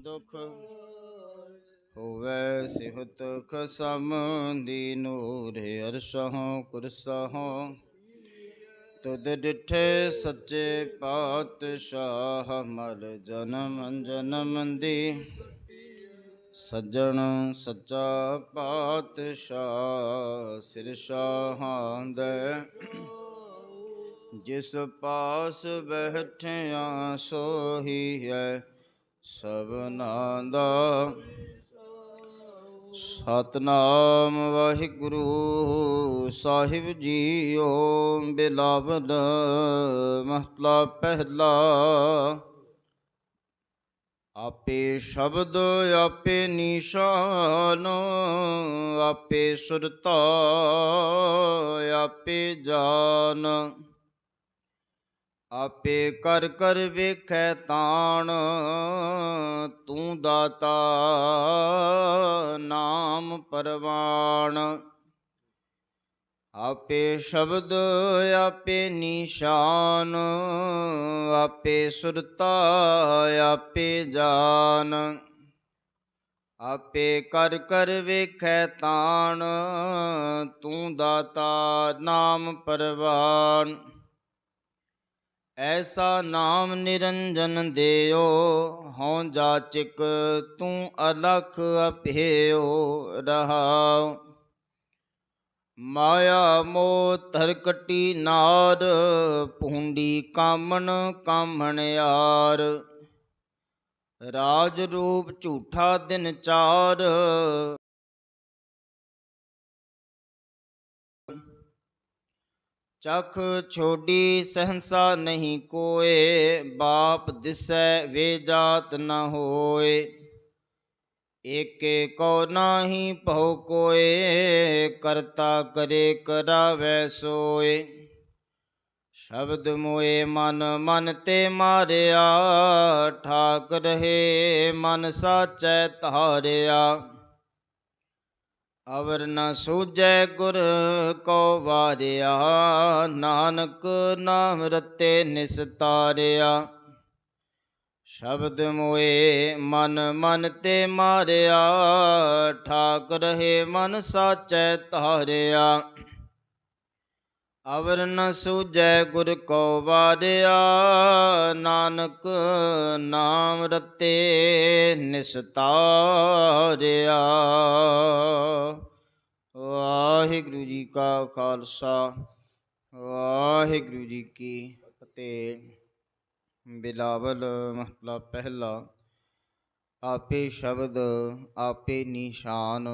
ਦੁਖ ਹੋਵੇ ਸਿਹਤ ਖਸਮ ਦੀ ਨੂਰ ਅਰਸ਼ਹੁ ਕੁਰਸਹੁ ਤੁਧ ਡਿਠੇ ਸੱਚੇ ਪਾਤਸ਼ਾਹ ਮਲ ਜਨਮ ਜਨਮ ਦੀ। ਸੱਜਣ ਸੱਚਾ ਪਾਤਸ਼ਾਹ ਸਿਰ ਸ਼ਾਹਾਂ ਦੇ। ਜਿਸ ਪਾਸ ਬੈਠਿਆ ਸੋਹੀ ਹੈ ਸਭਨਾ ਦਾ ਸਤਨਾਮ ਵਾਹਿਗੁਰੂ ਸਾਹਿਬ ਜੀਓ ਬਿਲਾਵਲ ਮਹਲਾ ਪਹਿਲਾ। ਆਪੇ ਸ਼ਬਦ, ਆਪੇ ਨਿਸ਼ਾਨ, ਆਪੇ ਸੁਰਤਾ, ਆਪੇ ਜਾਨ। ਆਪੇ ਕਰ ਕਰ ਵੇਖੈ ਤਾਣ, ਤੂੰ ਦਾਤਾ ਨਾਮ ਪਰਵਾਣ। ਆਪੇ ਸ਼ਬਦ, ਆਪੇ ਨਿਸ਼ਾਨ, ਆਪੇ ਸੁਰਤਾ, ਆਪੇ ਜਾਨ। ਆਪੇ ਕਰ ਕਰ ਵੇਖੈ ਤਾਣ, ਤੂੰ ਦਾਤਾ ਨਾਮ ਪਰਵਾਨ ਐਸਾ ਨਾਮ ਨਿਰੰਜਨ ਦਿਓ, ਹਉ ਜਾਚਕ ਤੂੰ ਅਲਖ ਅਭੇਓ ਰਹਾਉ। ਮਾਇਆ ਮੋਹ ਤਰਕਟੀ ਨਾਰ ਪੁੰਡੀ ਕਾਮਣ ਕਾਮਣ ਯਾਰ। ਰਾਜ ਰੂਪ ਝੂਠਾ ਦਿਨ ਚਾਰ ਚਖ ਛੋਡੀ ਸਹੰਸਾ ਨਹੀਂ ਕੋਏ ਬਾਪ ਦਿਸੈ ਵੇ ਜਾਤ ਨ ਹੋਏ ਏਕੇ ਕੋ ਨਾਹੀ ਭਉ ਕੋਏ ਕਰਤਾ ਕਰੇ ਕਰਾਵੈ ਸੋਏ ਸ਼ਬਦ ਮੋਏ ਮਨ ਮਨ ਤੇ ਮਾਰਿਆ ਠਾਕ ਰਹੇ ਮਨ ਸਾਚੈ ਧਾਰਿਆ ਅਵਰ ਨ ਸੂਜੈ ਗੁਰ ਕੋ ਵਾਰਿਆ, ਨਾਨਕ ਨਾਮ ਰਤੇ ਨਿਸਤਾਰਿਆ ਸ਼ਬਦ ਮੋਏ ਮਨ ਮਨ ਤੇ ਮਾਰਿਆ, ਠਾਕ ਰਹੇ ਮਨ ਸਾਚੈ ਧਾਰਿਆ। ਅਵਰ ਨ ਸੂਜੈ ਗੁਰ ਕੋ ਵਾਰਿਆ, ਨਾਨਕ ਨਾਮ ਰਤੇ ਨਿਸਤਾਰਿਆ। ਵਾਹਿਗੁਰੂ ਜੀ ਕਾ ਖਾਲਸਾ, ਵਾਹਿਗੁਰੂ ਜੀ ਕੀ ਫਤਿਹ। ਬਿਲਾਵਲ ਮਹਲਾ ਪਹਿਲਾ, ਆਪੇ ਸ਼ਬਦ, ਆਪੇ ਨਿਸ਼ਾਨ,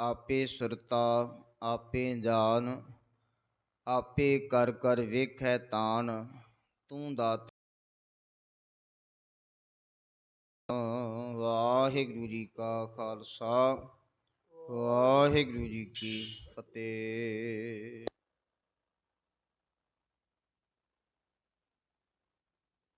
ਆਪੇ ਸੁਰਤਾ, ਆਪੇ ਜਾਨ ਆਪੇ ਕਰ ਕਰ ਵੇਖੈ ਤਾਨ, ਤੂੰ ਦਾਤ ਵਾਹਿਗੁਰੂ ਜੀ ਕਾ ਖਾਲਸਾ, ਵਾਹਿਗੁਰੂ ਜੀ ਕੀ ਫਤਿਹ।